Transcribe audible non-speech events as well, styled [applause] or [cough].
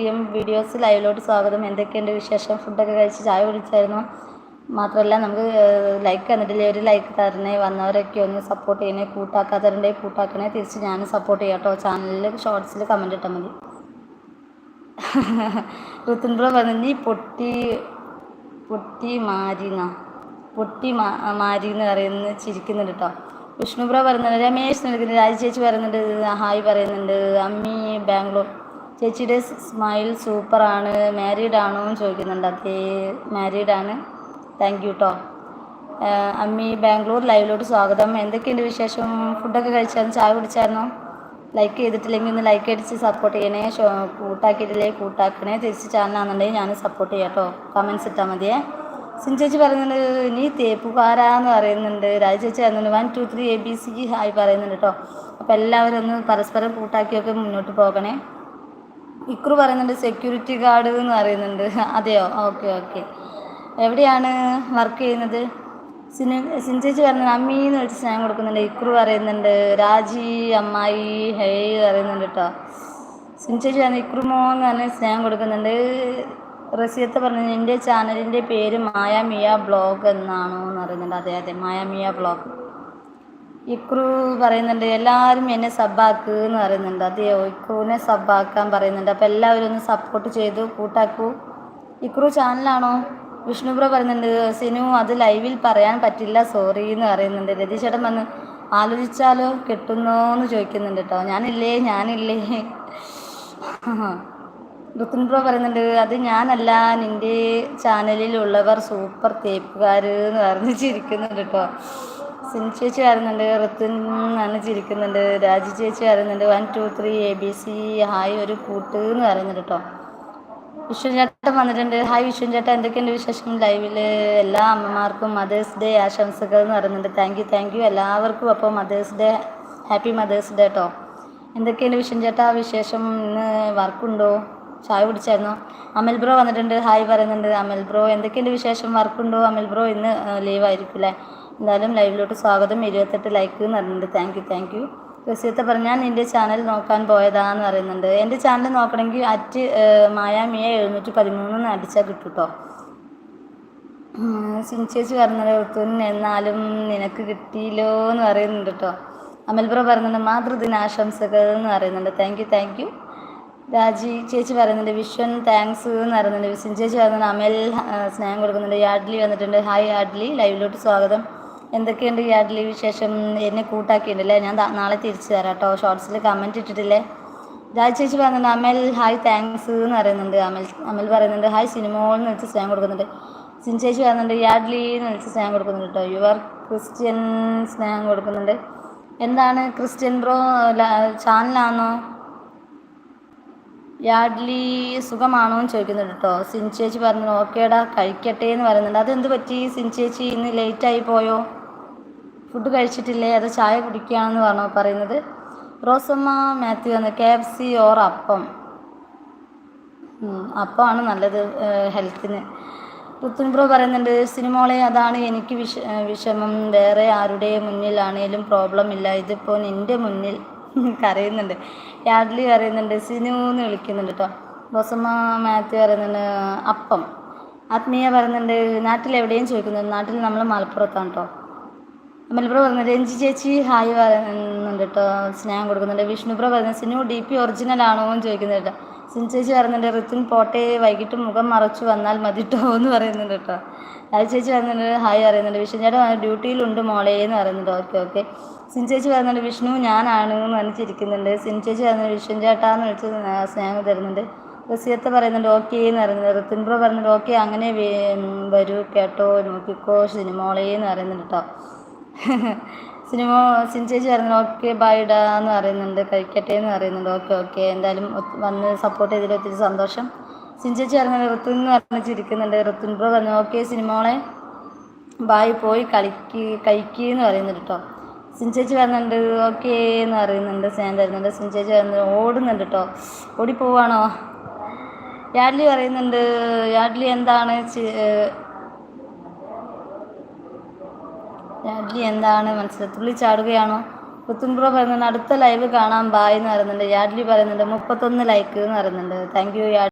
T M videos ലൈവിലോട്ട് സ്വാഗതം. എന്തൊക്കെയുണ്ട് വിശേഷം? ഫുഡൊക്കെ കഴിച്ച് ചായ കുടിച്ചായിരുന്നു? മാത്രമല്ല നമുക്ക് ലൈക്ക് തന്നിട്ടില്ലേ ഒരു ലൈക്ക് തരണേ വന്നവരൊക്കെ ഒന്ന് സപ്പോർട്ട് ചെയ്യണേ കൂട്ടാക്കാത്തവരുണ്ടെങ്കിൽ കൂട്ടാക്കണേ തിരിച്ച് ഞാനും സപ്പോർട്ട് ചെയ്യാം കേട്ടോ ചാനലിൽ ഷോർട്സിൽ കമന്റ് ഇട്ടാൽ മതി. [laughs] ഋത്തുൻ ബ്രോ പറഞ്ഞു പൊട്ടി പൊട്ടി മാരിന പൊട്ടി മാ മാരി എന്ന് പറയുന്നത് ചിരിക്കുന്നുണ്ട് കേട്ടോ വിഷ്ണുപ്ര പറയുന്നുണ്ട് രമേശ് നൽകുന്നുണ്ട് രാജി ചേച്ചി പറയുന്നുണ്ട് ഹായ് പറയുന്നുണ്ട് അമ്മി ബാംഗ്ലൂർ. ചേച്ചിയുടെ സ്മൈൽ സൂപ്പറാണ്. മാരീഡ് ആണോ എന്ന് ചോദിക്കുന്നുണ്ട്. അതേ ആണ്. താങ്ക് യു കേട്ടോ അമ്മി ബാംഗ്ലൂർ ലൈവിലോട്ട് സ്വാഗതം. എന്തൊക്കെയുണ്ട് വിശേഷം? ഫുഡൊക്കെ കഴിച്ചായിരുന്നു? ചായ കുടിച്ചായിരുന്നോ? ലൈക്ക് ചെയ്തിട്ടില്ലെങ്കിൽ ഒന്ന് ലൈക്ക് അടിച്ച് സപ്പോർട്ട് ചെയ്യണേ. കൂട്ടാക്കിയിട്ടില്ലേ? കൂട്ടാക്കണേ. തിരിച്ച് ചാനലാണെന്നുണ്ടെങ്കിൽ ഞാൻ സപ്പോർട്ട് ചെയ്യാം കേട്ടോ കമൻസ് ഇട്ടാൽ മതിയേ. സിൻ ചേച്ചി പറയുന്നുണ്ട് നീ തേപ്പുകാരാന്ന് പറയുന്നുണ്ട്. രാജ ചേച്ചി പറയുന്നുണ്ട് one two three A B C hi പറയുന്നുണ്ട് കേട്ടോ അപ്പോൾ എല്ലാവരും ഒന്ന് പരസ്പരം കൂട്ടാക്കിയൊക്കെ മുന്നോട്ട് പോകണേ. ഇക്രു പറയുന്നുണ്ട് സെക്യൂരിറ്റി ഗാർഡ് എന്ന് പറയുന്നുണ്ട്. അതെയോ? ഓക്കെ ഓക്കെ എവിടെയാണ് വർക്ക് ചെയ്യുന്നത്? സിനി സിൻചേച്ചി പറയുന്നത് അമ്മീ എന്ന് വിളിച്ച് സ്നേഹം കൊടുക്കുന്നുണ്ട്. ഇക്രു പറയുന്നുണ്ട്. രാജി അമ്മായി ഹേയ് പറയുന്നുണ്ട് കേട്ടോ സിൻചേച്ചി പറയുന്നത് ഇക്രുമോ എന്ന് പറഞ്ഞ് സ്നേഹം കൊടുക്കുന്നുണ്ട്. റസിയത്ത് പറഞ്ഞു എന്റെ ചാനലിന്റെ പേര് മായാമിയ ബ്ലോഗ് എന്നാണോ എന്ന് പറയുന്നുണ്ട്. അതെ അതെ. മായാമിയ ബ്ലോഗ് ഇക്രു പറയുന്നുണ്ട് എല്ലാവരും എന്നെ സബ്ബാക്ക് എന്ന് പറയുന്നുണ്ട്. അതെയോ ഇക്രുവിനെ സബ്ബാക്കാൻ പറയുന്നുണ്ട്. അപ്പോൾ എല്ലാവരും ഒന്ന് സപ്പോർട്ട് ചെയ്തു കൂട്ടാക്കൂ. ഇക്രു ചാനലാണോ വിഷ്ണുപ്ര പറയുന്നുണ്ട് സിനു അത് ലൈവിൽ പറയാൻ പറ്റില്ല സോറി എന്ന് പറയുന്നുണ്ട്. രതീശേട്ടൻ വന്ന് ആലോചിച്ചാലോ കിട്ടുന്നോ എന്ന് ചോദിക്കുന്നുണ്ട് കേട്ടോ ഞാനില്ലേ? ഞാനില്ലേ? [laughs] ഋത്തുൻ പ്രോ പറയുന്നുണ്ട് അത് ഞാനല്ല നിന്റെ ചാനലിലുള്ളവർ സൂപ്പർ തേപ്പുകാർ എന്ന് പറഞ്ഞ് ചിരിക്കുന്നുണ്ട് കേട്ടോ സിൻ ചേച്ചി വരുന്നുണ്ട് ഋത്തുൻ ആണ് ചിരിക്കുന്നുണ്ട് രാജി ചേച്ചി വരുന്നുണ്ട്. One two three A B C hi ഒരു കൂട്ട് എന്ന് പറയുന്നുണ്ട് കേട്ടോ വിഷ്ണു ചേട്ടൻ വന്നിട്ടുണ്ട്. ഹായ് വിഷ്ണു ചേട്ടൻ എന്തൊക്കെയുണ്ട് വിശേഷം ലൈവിൽ എല്ലാ അമ്മമാർക്കും മദേഴ്സ് ഡേ ആശംസകൾ എന്ന് പറയുന്നുണ്ട്. താങ്ക് യു താങ്ക് യു എല്ലാവർക്കും അപ്പോൾ Mother's Day happy Mother's Day കേട്ടോ എന്തൊക്കെയുണ്ട് വിഷ്ണു ചേട്ടാ വിശേഷം? ഇന്ന് വർക്കുണ്ടോ ചായ കുടിച്ചായിരുന്നോ? അമൽ ബ്രോ വന്നിട്ടുണ്ട്. ഹായ് പറയുന്നുണ്ട്. അമൽ ബ്രോ എന്തൊക്കെയുണ്ട് വിശേഷം? വർക്കുണ്ടോ അമൽ ബ്രോ ഇന്ന് ലീവ് ആയിരിക്കും അല്ലേ എന്തായാലും ലൈവിലോട്ട് സ്വാഗതം. ഇരുപത്തെട്ട് ലൈക്ക് എന്ന് പറയുന്നുണ്ട് താങ്ക് യു താങ്ക് യു റസിയത്തെ പറഞ്ഞാൽ നിന്റെ ചാനൽ നോക്കാൻ പോയതാന്ന് പറയുന്നുണ്ട്. എന്റെ ചാനൽ നോക്കണമെങ്കിൽ അറ്റ് മായാമിയ എഴുന്നൂറ്റി പതിമൂന്ന് അടിച്ചാൽ കിട്ടും കേട്ടോ സിൻചേച്ചി പറഞ്ഞത് ഋത്തുൻ എന്നാലും നിനക്ക് കിട്ടിയില്ലോ എന്ന് പറയുന്നുണ്ട് കേട്ടോ അമൽബ്ര പറയുന്നുണ്ട് മാതൃദിനാശംസകൾ എന്ന് പറയുന്നുണ്ട്. താങ്ക് യു താങ്ക് യു രാജി ചേച്ചി പറയുന്നുണ്ട് വിശ്വൻ താങ്ക്സ് എന്ന് പറയുന്നുണ്ട്. സിൻചേച്ചി പറയുന്നുണ്ട് അമൽ സ്നേഹം കൊടുക്കുന്നുണ്ട്. യാഡ്ലി വന്നിട്ടുണ്ട്. ഹായ് യാഡ്ലി. ലൈവിലോട്ട് സ്വാഗതം. എന്തൊക്കെയുണ്ട് യാഡ്ലി വിശേഷം? എന്നെ കൂട്ടാക്കിയിട്ടില്ലേ? ഞാൻ നാളെ തിരിച്ചു തരാം കേട്ടോ. ഷോർട്സിൽ കമന്റ് ഇട്ടിട്ടില്ലേ? രാജ് ചേച്ചി പറയുന്നുണ്ട് അമൽ ഹായ് താങ്ക്സ് എന്ന് പറയുന്നുണ്ട്. അമൽ അമൽ പറയുന്നുണ്ട് ഹായ് സിനിമോൾ എന്ന് വിളിച്ച് സ്നേഹം കൊടുക്കുന്നുണ്ട്. സിൻ ചേച്ചി പറയുന്നുണ്ട് യാഡ്ലി എന്ന് വിളിച്ച് സ്നേഹം കൊടുക്കുന്നുണ്ട് കേട്ടോ. യുവർ ക്രിസ്ത്യൻ സ്നേഹം കൊടുക്കുന്നുണ്ട്. എന്താണ് ക്രിസ്ത്യൻ ബ്രോ ചാനലാണോ യാഡ്ലി സുഖമാണോ എന്ന് ചോദിക്കുന്നുണ്ട് കേട്ടോ. സിൻ ചേച്ചി പറഞ്ഞു ഓക്കേടാ കഴിക്കട്ടെ എന്ന് പറയുന്നുണ്ട്. അതെന്ത് പറ്റി? സിൻ ചേച്ചി ഇന്ന് ലേറ്റായി പോയോ? ഫുഡ് കഴിച്ചിട്ടില്ലേ? അത് ചായ കുടിക്കുകയാണെന്ന് പറഞ്ഞു പറയുന്നത്. റോസമ്മ മാത്യു എന്ന് കെ എഫ് സി ഓർ അപ്പം. അപ്പമാണ് നല്ലത് ഹെൽത്തിന്. ഋത്തുൻ ബ്രോ പറയുന്നുണ്ട് സിനിമോളെ അതാണ് എനിക്ക് വിഷ വിഷമം. വേറെ ആരുടെ മുന്നിലാണേലും പ്രോബ്ലം ഇല്ല. ഇതിപ്പോൾ നിന്റെ മുന്നിൽ [laughs] കരയുന്നുണ്ട്. യാഡ്ലി പറയുന്നുണ്ട് സിനു എന്ന് വിളിക്കുന്നുണ്ട് കേട്ടോ റോസമ്മ മാത്യു പറയുന്നുണ്ട് അപ്പം. ആത്മീയ പറയുന്നുണ്ട് നാട്ടിൽ എവിടെയും ചോദിക്കുന്നുണ്ട് നാട്ടിൽ നമ്മൾ മലപ്പുറത്താണ് കേട്ടോ അമൽബ്ര പറഞ്ഞു രഞ്ജി ചേച്ചി ഹായ് പറയുന്നുണ്ട് കേട്ടോ സ്നേഹം കൊടുക്കുന്നുണ്ട്. വിഷ്ണുബ്ര പറയുന്നത് സിനു ഡി പി ഒറിജിനൽ ആണോ എന്ന് ചോദിക്കുന്നുണ്ട് സിൻ ചേച്ചി പറയുന്നുണ്ട് ഋത്തുൻ പോട്ടെ വൈകിട്ട് മുഖം മറച്ചു വന്നാൽ മതി കേട്ടോ എന്ന് പറയുന്നുണ്ട് കേട്ടോ. ഹായ് ചേച്ചി പറയുന്നുണ്ട് ഹായ് പറയുന്നുണ്ട്. വിഷ്ണു ചേട്ടൻ ഡ്യൂട്ടിയിലുണ്ട് മോളേ എന്ന് പറയുന്നുണ്ട്. Okay okay. സിൻ ചേച്ചി പറയുന്നുണ്ട് വിഷ്ണു ഞാനാണ് എന്ന് പറഞ്ഞിരിക്കുന്നുണ്ട്. സിൻ ചേച്ചി പറയുന്നുണ്ട് വിഷ്ണു ചേട്ടാന്ന് വിളിച്ച് സ്നേഹം തരുന്നുണ്ട്. റസിയത്ത് പറയുന്നുണ്ട് ഓക്കെ എന്ന് പറയുന്നുണ്ട്. റിത്തിൻ ബ്രോ പറയുന്നുണ്ട് ഓക്കെ അങ്ങനെ വരൂ കേട്ടോ നോക്കിക്കോ സിനിമോളേ എന്ന് പറയുന്നുണ്ട് കേട്ടോ. സിനിമ സിൻചേച്ചി പറഞ്ഞു ഓക്കെ ബൈഡാന്ന് പറയുന്നുണ്ട് കഴിക്കട്ടെ എന്ന് പറയുന്നുണ്ട്. Okay okay. എന്തായാലും വന്ന് സപ്പോർട്ട് ചെയ്തതിൽ ഒത്തിരി സന്തോഷം. സിൻചേച്ചി പറഞ്ഞത് ഋത്തു എന്ന് പറഞ്ഞ് ചിരിക്കുന്നുണ്ട് ഋത്തുൻ ബ്രോ പറഞ്ഞു ഓക്കെ സിനിമകളെ ബായ് പോയി കളിക്ക് കഴിക്കുക എന്ന് പറയുന്നുണ്ട് കേട്ടോ സിൻചേച്ചി പറയുന്നുണ്ട് ഓക്കെ എന്ന് പറയുന്നുണ്ട് സ്നേഹം തരുന്നുണ്ട്. സിൻചേച്ചി പറയുന്നത് ഓടുന്നുണ്ട് കേട്ടോ ഓടിപ്പോവാണോ? യാഡ്ലി പറയുന്നുണ്ട് യാഡ്ലി എന്താണ് യാഡ്ലി എന്താണ്? മനസ്സിലായി തുള്ളി ചാടുകയാണോ? പുത്തുൻപുറ പറയുന്നുണ്ട് അടുത്ത ലൈവ് കാണാൻ ബായ് എന്ന് പറയുന്നുണ്ട്. യാഡ്ലി പറയുന്നുണ്ട് മുപ്പത്തൊന്ന് ലൈക്ക് എന്ന് പറയുന്നുണ്ട്. Thank U